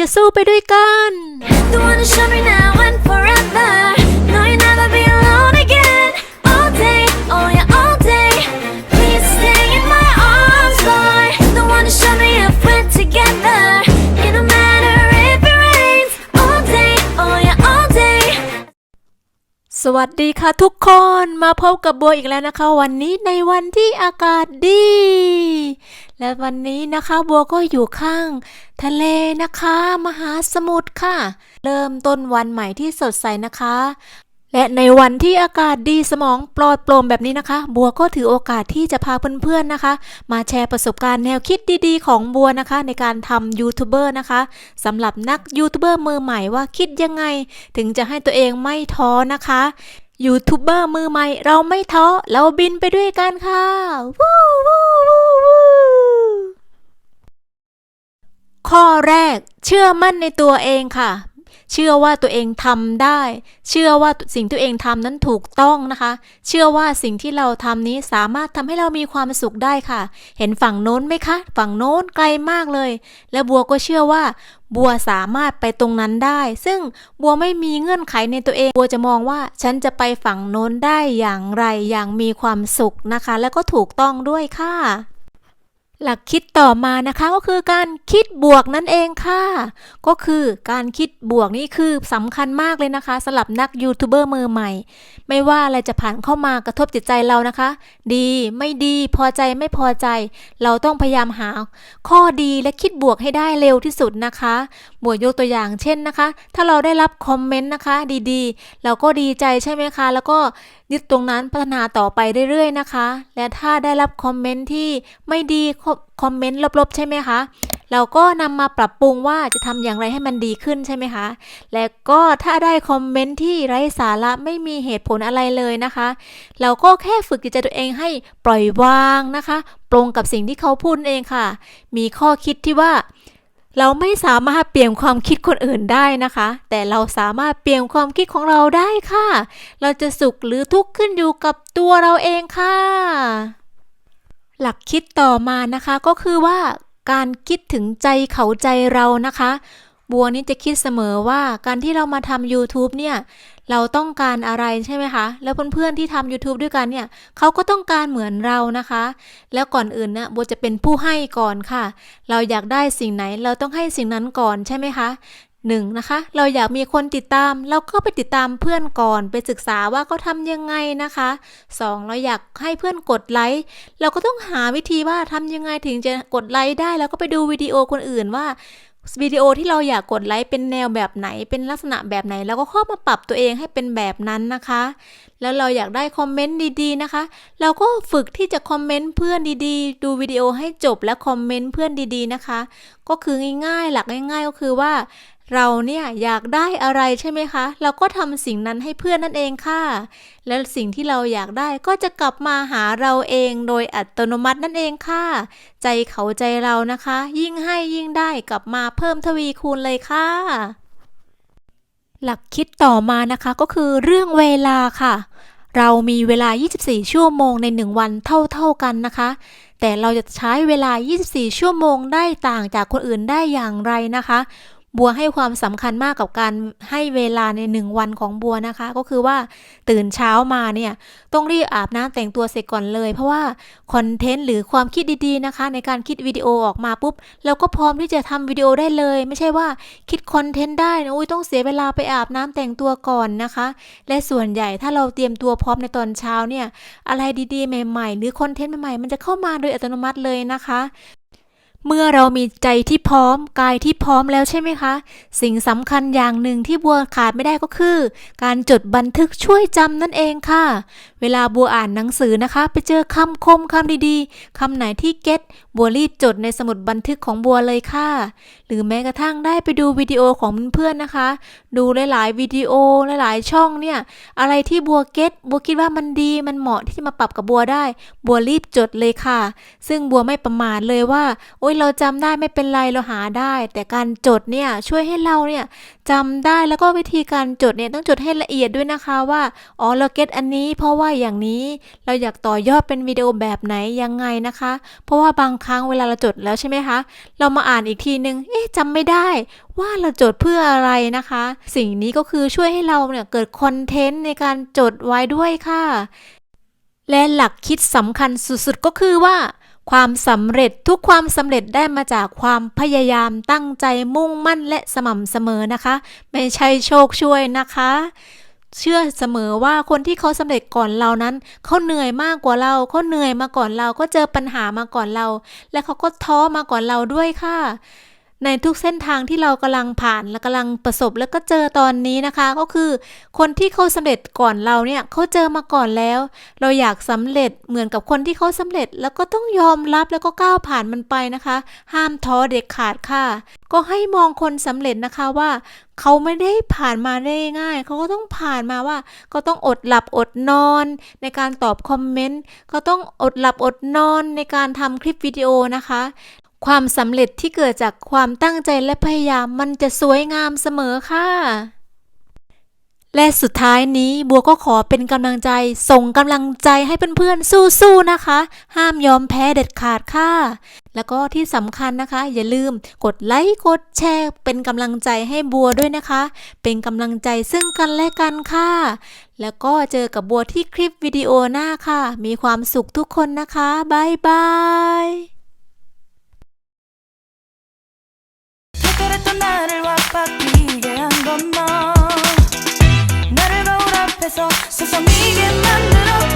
จะสู้ไปด้วยกัน The one to show me now and forever. No, you'll never be alone again. All day, oh yeah, all day. Please stay in my arms, boy. The one to show me if we're together. It don't matter if it rains. All day, oh yeah, all day. สวัสดีค่ะทุกคนมาพบกับบัวอีกแล้วนะคะ วันนี้ในวันที่อากาศดี และวันนี้นะคะบัวก็อยู่ข้าง ทะเลนะคะ มหาสมุทรค่ะ เริ่มต้นวันใหม่ที่สดใสนะคะ และในวันที่อากาศดีสมองปลอดโปร่งแบบนี้นะคะ บัวก็ถือโอกาสที่จะพาเพื่อนๆนะคะ มาแชร์ประสบการณ์แนวคิดดีๆ ของบัวนะคะ ในการทำยูทูบเบอร์นะคะสำหรับนักยูทูบเบอร์มือใหม่ว่าคิดยังไง ถึงจะให้ตัวเองไม่ท้อนะคะยูทูบเบอร์มือใหม่ เราไม่ท้อ เราบินไปด้วยกันค่ะ วู้วู้วู้วู้ ข้อแรกเชื่อมั่นในตัวเองค่ะ เชื่อว่าตัวเองทำได้ เชื่อว่าสิ่งที่ตัวเองทำนั้นถูกต้องนะคะ เชื่อว่าสิ่งที่เราทำนี้สามารถทำให้เรามีความสุขได้ค่ะ เห็นฝั่งโน้นไหมคะ ฝั่งโน้นไกลมากเลย และบัวก็เชื่อว่าบัวสามารถไปตรงนั้นได้ ซึ่งบัวไม่มีเงื่อนไขในตัวเอง บัวจะมองว่าฉันจะไปฝั่งโน้นได้อย่างไรอย่างมีความสุขนะคะ และก็ถูกต้องด้วยค่ะ หลักคิดต่อมานะคะก็คือการคิดบวกนั่นเองค่ะ ก็คือการคิดบวกนี่คือสำคัญมากเลยนะคะสำหรับนักยูทูบเบอร์มือใหม่ ไม่ว่าอะไรจะผ่านเข้ามากระทบจิตใจเรานะคะ ดีไม่ดีพอใจไม่พอใจ เราต้องพยายามหา ข้อดีและคิดบวกให้ได้เร็วที่สุดนะคะบวกยกตัวอย่างเช่นนะคะ ถ้าเราได้รับคอมเมนต์นะคะ ดีๆ เราก็ดีใจใช่ไหมคะ แล้วก็ยึดตรงนั้นพัฒนาต่อไปเรื่อยๆนะคะ และถ้าได้รับคอมเมนต์ที่ไม่ดีคอมเมนต์ลบๆ ใช่ไหมคะเราก็นำมาปรับปรุงว่าจะทำอย่างไรให้มันดีขึ้นใช่ไหมคะ และก็ถ้าได้คอมเมนต์ที่ไร้สาระไม่มีเหตุผลอะไรเลยนะคะ เราก็แค่ฝึกจิตใจตัวเองให้ปล่อยวางนะคะปลงกับสิ่งที่เขาพูดเองค่ะ มีข้อคิดที่ว่า เราไม่สามารถเปลี่ยนความคิดคนอื่นได้นะคะ แต่เราสามารถเปลี่ยนความคิดของเราได้ค่ะ เราจะสุขหรือทุกข์ขึ้นอยู่กับตัวเราเองค่ะ หลักคิดต่อมานะคะก็คือว่าการคิดถึงใจเขาใจเรานะคะ บัวนี่จะคิดเสมอว่าการที่เรามาทำ YouTube เนี่ย เราต้องการอะไรใช่ไหมคะ แล้วเพื่อนๆที่ทำ YouTube ด้วยกันเนี่ยเขาก็ต้องการเหมือนเรานะคะ แล้วก่อนอื่นนะบัวจะเป็นผู้ให้ก่อนค่ะ เราอยากได้สิ่งไหนเราต้องให้สิ่งนั้นก่อนใช่ไหมคะหนึ่งนะคะ เราอยากมีคนติดตาม เราก็ไปติดตามเพื่อนก่อน ไปศึกษาว่าเขาทำยังไงนะคะสองเราอยากให้เพื่อนกดไลค์ เราก็ต้องหาวิธีว่าทำยังไงถึงจะกดไลค์ได้ แล้วก็ไปดูวิดีโอคนอื่นว่า วิดีโอที่เราอยากกดไลค์เป็นแนวแบบไหนเป็นลักษณะแบบไหน แล้วก็เข้ามาปรับตัวเองให้เป็นแบบนั้นนะคะ แล้วเราอยากได้คอมเมนต์ดีๆนะคะ เราก็ฝึกที่จะคอมเมนต์เพื่อนดีๆ ดูวิดีโอให้จบและคอมเมนต์เพื่อนดีๆนะคะ ก็คือง่ายๆ หลักง่าย ๆ ก็คือว่าเราเนี่ยอยากได้อะไรใช่ไหมคะ เราก็ทำสิ่งนั้นให้เพื่อนนั่นเองค่ะ แล้วสิ่งที่เราอยากได้ก็จะกลับมาหาเราเองโดยอัตโนมัตินั่นเองค่ะ ใจเขาใจเรานะคะ ยิ่งให้ยิ่งได้กลับมาเพิ่มทวีคูณเลยค่ะ หลักคิดต่อมานะคะก็คือเรื่องเวลาค่ะ เรามีเวลา 24 ชั่วโมงใน 1 วันเท่า ๆกันนะคะแต่เราจะใช้เวลา 24 ชั่วโมงได้ต่างจากคนอื่นได้อย่างไรนะคะ บัวให้ความสำคัญมากกับการให้เวลาในหนึ่งวันของบัวนะคะ ก็คือว่าตื่นเช้ามาเนี่ยต้องรีบอาบน้ำแต่งตัวเสร็จก่อนเลย เพราะว่าคอนเทนต์หรือความคิดดีๆนะคะ ในการคิดวิดีโอออกมาปุ๊บเราก็พร้อมที่จะทำวิดีโอได้เลย ไม่ใช่ว่าคิดคอนเทนต์ได้นะอุ้ยต้องเสียเวลาไปอาบน้ำแต่งตัวก่อนนะคะ และส่วนใหญ่ถ้าเราเตรียมตัวพร้อมในตอนเช้าเนี่ยอะไรดีๆ ใหม่ๆ หรือคอนเทนต์ใหม่ๆมันจะเข้ามาโดยอัตโนมัติเลยนะคะ เมื่อเรามีใจที่พร้อมกายที่พร้อมแล้วใช่ไหมคะ สิ่งสำคัญอย่างหนึ่งที่บัวขาดไม่ได้ก็คือ การจดบันทึกช่วยจำนั่นเองค่ะ เวลาบัวอ่านหนังสือนะคะ ไปเจอคำคมคำดีๆคำไหนที่เก็ตบัวรีบจดในสมุดบันทึกของบัวเลยค่ะ หรือแม้กระทั่งได้ไปดูวิดีโอของเพื่อนๆนะคะ ดูหลายๆวิดีโอหลายๆช่องเนี่ยอะไรที่บัวเก็ตบัวคิดว่ามันดีมันเหมาะที่จะมาปรับกับบัวได้ บัวรีบจดเลยค่ะ ซึ่งบัวไม่ประมาทเลยว่าโอ้ยยเราจำได้ไม่เป็นไรเราหาได้ แต่การจดเนี่ยช่วยให้เราเนี่ยจำได้แล้วก็วิธีการจดเนี่ยต้องจดให้ละเอียดด้วยนะคะว่าอ๋อเราเก็ตอันนี้ เพราะว่าอย่างนี้เราอยากต่อยอดเป็นวิดีโอแบบไหนยังไงนะคะ เพราะว่าบางครั้งเวลาเราจดแล้วใช่ไหมคะเรามาอ่านอีกทีนึงเอ๊ะจำไม่ได้ว่าเราจดเพื่ออะไรนะคะ สิ่งนี้ก็คือช่วยให้เราเนี่ยเกิดคอนเทนต์ในการจดไว้ด้วยค่ะ และหลักคิดสำคัญสุดๆก็คือว่า ความสำเร็จทุกความสำเร็จได้มาจากความพยายามตั้งใจมุ่งมั่นและสม่ำเสมอนะคะ ไม่ใช่โชคช่วยนะคะ เชื่อเสมอว่าคนที่เขาสำเร็จก่อนเรานั้น เขาเหนื่อยมากกว่าเราเขาเหนื่อยมาก่อนเราก็เจอปัญหามาก่อนเรา และเขาก็ท้อมาก่อนเราด้วยค่ะ ในทุกเส้นทางที่เรากำลังผ่านและกำลังประสบแล้วก็เจอตอนนี้นะคะ ก็คือ คนที่เขาสำเร็จก่อนเราเนี่ยเขาเจอมาก่อนแล้ว เราอยากสำเร็จเหมือนกับคนที่เขาสำเร็จ แล้วก็ต้องยอมรับแล้วก็ก้าวผ่านมันไปนะคะ ห้ามท้อเด็ดขาดค่ะ ก็ให้มองคนสำเร็จนะคะว่าเขาไม่ได้ผ่านมาได้ง่าย เขาก็ต้องผ่านมาว่า ก็ต้องอดหลับอดนอน ในการตอบคอมเมนต์ ก็ต้องอดหลับอดนอนในการทำคลิปวิดีโอนะคะ ความสำเร็จที่เกิดจากความตั้งใจและพยายามมันจะสวยงามเสมอค่ะ และสุดท้ายนี้บัวก็ขอเป็นกำลังใจ ส่งกำลังใจให้เพื่อนๆสู้ๆนะคะ ห้ามยอมแพ้เด็ดขาดค่ะ แล้วก็ที่สำคัญนะคะ อย่าลืมกดไลค์กดแชร์ เป็นกำลังใจให้บัวด้วยนะคะ เป็นกำลังใจซึ่งกันและกันค่ะ แล้วก็เจอกับบัวที่คลิปวิดีโอหน้าค่ะ มีความสุขทุกคนนะคะบ๊ายบาย 나를 왁박히게 한 건 너 나를 거울 앞에서 서성이게 만들어